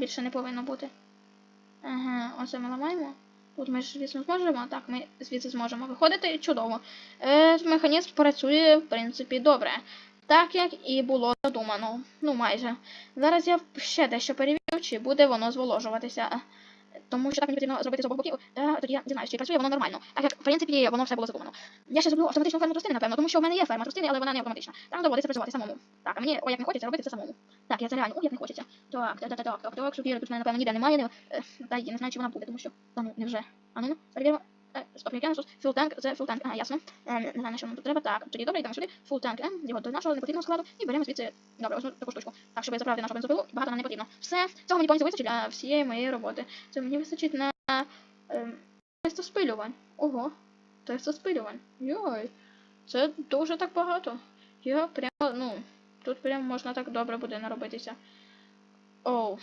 більше не повинно бути. Ага, оце ми ламаємо. Тут ми ж звісно зможемо. Так, ми звідси зможемо виходити. Чудово. Е, механізм працює, в принципі, добре. Так як і було задумано. Ну, майже. Зараз я ще дещо перевірю, чи буде воно зволожуватися. Тому що так мені потрібно зробити з обох боків, е, тоді я дізнаюся, чи працює воно нормально. Так як, в принципі, воно все було задумано. Я ще зроблю автоматичну ферму тростини, напевно, тому що в мене є ферма тростини, але вона не автоматична. Там доводиться працювати самому. Так, а мені, ой, як не хочеться робити це самому. Так, я це реально, ой, як не хочеться. Так, так, так, так, так, так, шукіри тут в мене, напевно, ніде немає. Не, е, та я не знаю, чи вона буде, тому що, та ну, невже. А ну, перевіримо. Е, як я full tank, це full tank, ага, ясно. Е, не знаю, на що нам тут треба. Так, тоді добре, йдемо сюди. Full tank, е, його до нашого непотрібного складу і беремо звідси, добре, ось таку штучку. Так, щоб заправити нашу бензопилу, багато нам не потрібно. Все, цього мені повністю вистачить для всієї моєї роботи. Це мені вистачить на ем, тестоспилювань. Ого, тестоспилювань. Йой, це дуже так багато. Я прямо, ну, тут прям можна так добре буде наробитися. Оу.